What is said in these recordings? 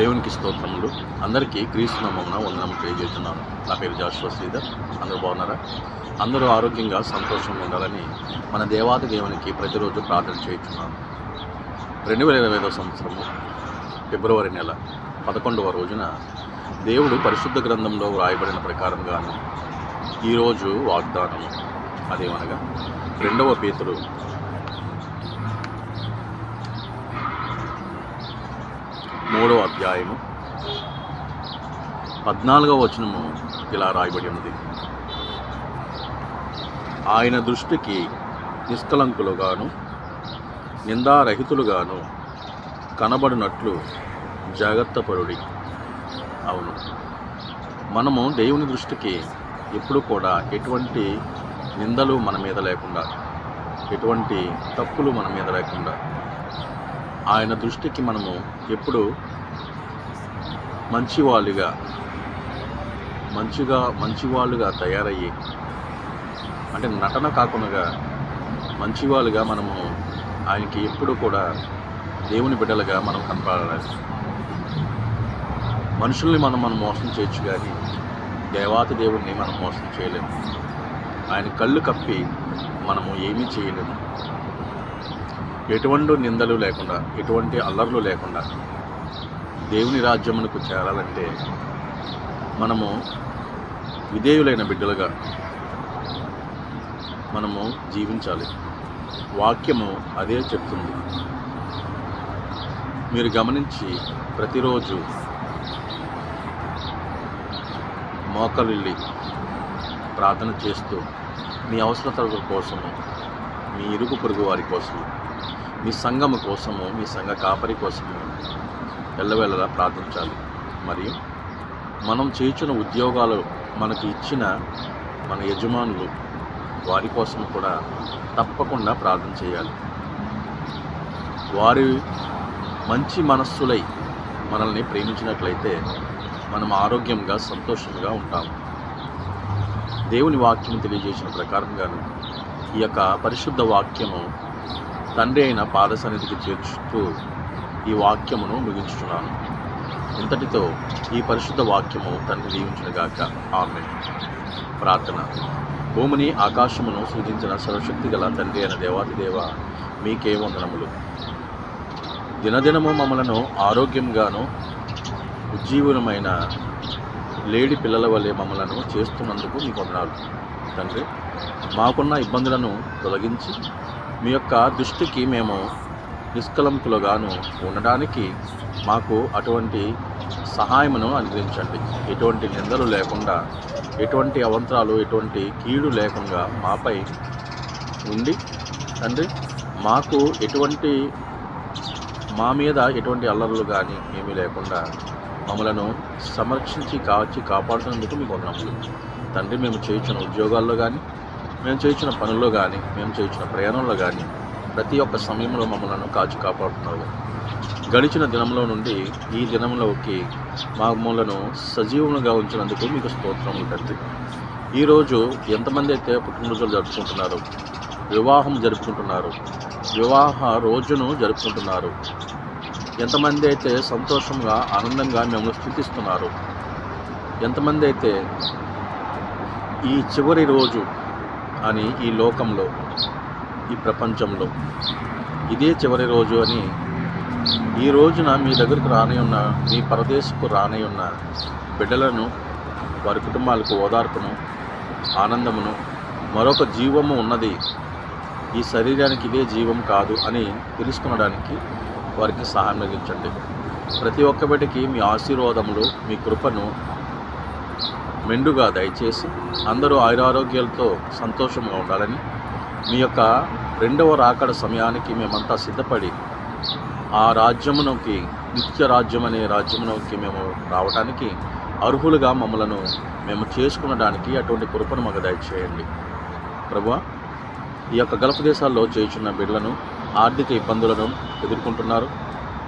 దేవునికి స్తోత్రములు. అందరికీ క్రీస్తు నామమున వందనం తెలియజేస్తున్నాను. నా పేరు జాషువా శ్రీధర్. అందరూ బాగున్నారా? అందరూ ఆరోగ్యంగా సంతోషంగా ఉండాలని మన దేవాది దేవునికి ప్రతిరోజు ప్రార్థన చేయించున్నాను. రెండు వేల ఇరవై ఐదో సంవత్సరము ఫిబ్రవరి నెల పదకొండవ రోజున దేవుడు పరిశుద్ధ గ్రంథంలో వ్రాయబడిన ప్రకారంగాను ఈరోజు వాగ్దానము అదేమనగా రెండవ పేతుడు మూడవ అధ్యాయము. పద్నాలుగవ వచనము ఇలా రాయబడి ఉన్నది. ఆయన దృష్టికి నిష్కలంకులుగాను నిందారహితులుగాను కనబడినట్లు జాగ్రత్తపరుడి అవును. మనము దేవుని దృష్టికి ఎప్పుడు కూడా ఎటువంటి నిందలు మన మీద లేకుండా ఎటువంటి తప్పులు మన మీద లేకుండా ఆయన దృష్టికి మనము ఎప్పుడు మంచివాళ్ళుగా మంచిగా మంచివాళ్ళుగా తయారయ్యి అంటే నటన కాకుండా మంచివాళ్ళుగా మనము ఆయనకి ఎప్పుడు కూడా దేవుని బిడ్డలుగా మనం కనపడాలి. మనుషుల్ని మనం మనం మోసం చేయొచ్చు కానీ దేవాతి దేవుణ్ణి మనం మోసం చేయలేము. ఆయన కళ్ళు కప్పి మనము ఏమీ చేయలేము. ఎటువంటి నిందలు లేకుండా ఎటువంటి అల్లర్లు లేకుండా దేవుని రాజ్యమునకు చేరాలంటే మనము విధేయులైన బిడ్డలుగా మనము జీవించాలి. వాక్యము అదే చెప్తుంది. మీరు గమనించి ప్రతిరోజు మోకలిల్లి ప్రార్థన చేస్తూ మీ అవసరతల కోసము మీ ఇరుగు పొరుగు వారి కోసము మీ సంఘము కోసము మీ సంఘ కాపరి కోసము ఎల్లవేళలా ప్రార్థించాలి. మరియు మనం చేయించిన ఉద్యోగాలు మనకి ఇచ్చిన మన యజమానులు వారి కోసం కూడా తప్పకుండా ప్రార్థన చేయాలి. వారి మంచి మనస్సులై మనల్ని ప్రేమించినట్లయితే మనం ఆరోగ్యంగా సంతోషంగా ఉంటాము దేవుని వాక్యం తెలియజేసిన ప్రకారంగాను ఈ యొక్క పరిశుద్ధ వాక్యము తండ్రి అయిన పాదసన్నిధికి చేర్చుతూ ఈ వాక్యమును ముగించుతున్నాను ఇంతటితో ఈ పరిశుద్ధ వాక్యము తండ్రి దీవించినగాక ఆమె ప్రార్థన. భూమిని ఆకాశమును సూచించిన సర్వశక్తి గల తండ్రి అయిన దేవాదిదేవ మీకే వందనములు. దినదినము మమ్మలను ఆరోగ్యంగాను ఉజ్జీవనమైన లేడి పిల్లల వలె మమ్మలను చేస్తున్నందుకు మీకు వందనాలు. తండ్రి మాకున్న ఇబ్బందులను తొలగించి మీ యొక్క దృష్టికి మేము నిష్కలంకులుగాను ఉండడానికి మాకు అటువంటి సహాయమును అందించండి ఎటువంటి నిందలు లేకుండా ఎటువంటి అవంతరాలు ఎటువంటి కీడు లేకుండా మాపై ఉండి తండ్రి మాకు ఎటువంటి మా మీద ఎటువంటి అల్లర్లు కానీ ఏమీ లేకుండా మమ్మలను సంరక్షించి కాచి కాపాడుతున్నందుకు మీకు ఉన్నాము తండ్రి మేము చేయించిన ఉద్యోగాల్లో కానీ మేము చేయించిన పనుల్లో కానీ మేము చేయించిన ప్రయాణంలో కానీ ప్రతి ఒక్క సమయంలో మమ్మల్ని కాచి కాపాడుతున్నారు. గడిచిన దినంలో నుండి ఈ దినంలోకి మూలను సజీవులుగా ఉంచినందుకు మీకు స్తోత్రములు తండ్రి ఈరోజు ఎంతమంది అయితే పుట్టినరోజులు జరుపుకుంటున్నారు వివాహం జరుపుకుంటున్నారు వివాహ రోజును జరుపుకుంటున్నారు ఎంతమంది అయితే సంతోషంగా ఆనందంగా మిమ్మల్ని స్థుతిస్తున్నారు ఎంతమంది అయితే ఈ చివరి రోజు అని ఈ లోకంలో ఈ ప్రపంచంలో. ఇదే చివరి రోజు అని ఈ రోజున మీ దగ్గరకు రాని ఉన్న మీ పరదేశకు రానే ఉన్న బిడ్డలను వారి కుటుంబాలకు ఓదార్పును ఆనందమును మరొక జీవము ఉన్నది. ఈ శరీరానికి ఇదే జీవం కాదు అని తెలుసుకునడానికి వారికి సహాయం అందించండి. ప్రతి ఒక్క బిడ్డకి మీ ఆశీర్వాదములు మీ కృపను మెండుగా దయచేసి అందరూ ఆయురారోగ్యాలతో సంతోషంగా ఉండాలని మీ యొక్క రెండవ రాకడ సమయానికి మేమంతా సిద్ధపడి ఆ రాజ్యమునకి నిత్య రాజ్యం అనే రాజ్యమునకి మేము రావడానికి అర్హులుగా మమ్మలను మేము చేసుకునడానికి అటువంటి కృపను మాకు దయచేయండి. ప్రభు ఈ యొక్క గల్ఫ్ దేశాల్లో చేయుచున్న బిడ్డలను ఆర్థిక ఇబ్బందులను ఎదుర్కొంటున్నారు.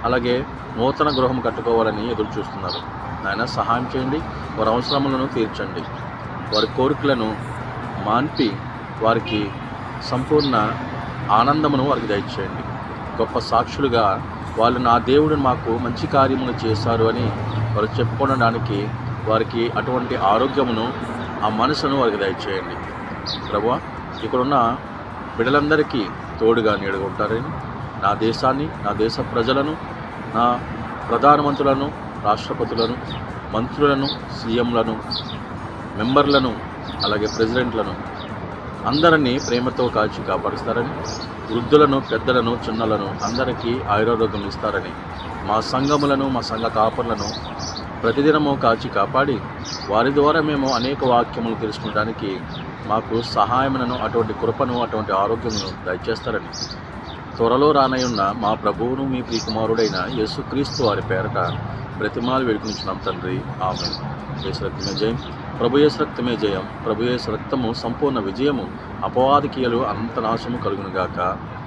అలాగే నూతన గృహం కట్టుకోవాలని ఎదురు చూస్తున్నారు నాయన సహాయం చేయండి. వారి అవసరములను తీర్చండి. వారి కోరికలను మాన్పి వారికి సంపూర్ణ ఆనందమును వారికి దయచేయండి. గొప్ప సాక్షులుగా వాళ్ళు నా దేవుడు మాకు మంచి కార్యములు చేశారు అని వారు చెప్పుకోవడానికి వారికి అటువంటి ఆరోగ్యమును ఆ మనసును వారికి దయచేయండి. ప్రభా ఇక్కడున్న బిడ్డలందరికీ తోడుగా నీడుగా ఉంటారని నా దేశాన్ని నా దేశ ప్రజలను నా ప్రధానమంత్రులను రాష్ట్రపతులను మంత్రులను సీఎంలను మెంబర్లను అలాగే ప్రెసిడెంట్లను అందరినీ ప్రేమతో కాచి కాపాడుస్తారని వృద్ధులను పెద్దలను చిన్నలను అందరికీ ఆయురారోగ్యం ఇస్తారని మా సంఘములను మా సంఘ కాపర్లను ప్రతిదినము కాచి కాపాడి వారి ద్వారా మేము అనేక వాక్యములు తెలుసుకోవడానికి మాకు సహాయములను అటువంటి కృపను అటువంటి ఆరోగ్యమును దయచేస్తారని త్వరలో రానయున్న మా ప్రభువును మీ ప్రియకుమారుడైన యేసుక్రీస్తు వారి పేరట బ్రతిమాలు వేడుకునిచున్నాం తండ్రి. ఆమె యేసురక్తమే జయం. ప్రభు యేసు రక్తమే జయం. ప్రభు రక్తము సంపూర్ణ విజయము అపవాదికీయలు అంత నాశము కలుగునుగాక.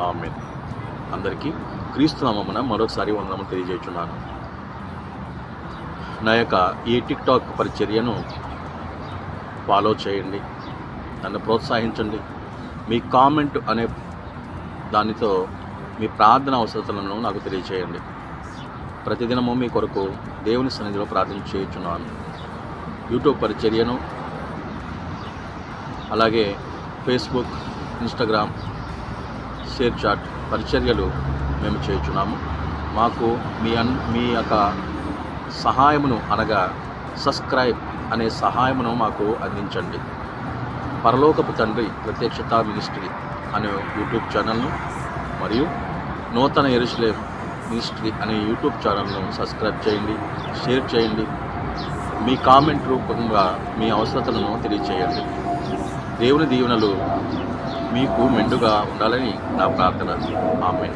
ఆమె అందరికీ క్రీస్తు నామమున మరొకసారి వందనము తెలియజేస్తున్నాను నా యొక్క ఈ టిక్టాక్ పరిచర్యను ఫాలో చేయండి. నన్ను ప్రోత్సహించండి. మీ కామెంట్ అనే దానితో మీ ప్రార్థన అవసరతలను నాకు తెలియచేయండి. ప్రతిదినము మీ కొరకు దేవుని సన్నిధిలో ప్రార్థన చేయుచున్నాను. యూట్యూబ్ పరిచర్యను అలాగే ఫేస్బుక్ ఇన్స్టాగ్రామ్ షేర్ చాట్ పరిచర్యలు మేము చేయుచున్నాము. మాకు మీ అన్ మీ యొక్క సహాయమును అనగా సబ్స్క్రైబ్ అనే సహాయమును మాకు అందించండి. పరలోకపు తండ్రి ప్రత్యక్షత మినిస్ట్రీ అనే యూట్యూబ్ ఛానల్ను మరియు నూతన ఎరుసలేం మినిస్ట్రీ అనే యూట్యూబ్ ఛానల్ను సబ్స్క్రైబ్ చేయండి షేర్ చేయండి. మీ కామెంట్ రూపంగా మీ అవసరతలను తెలియచేయండి. దేవుని దీవెనలు మీకు మెండుగా ఉండాలని నా ప్రార్థన. ఆమె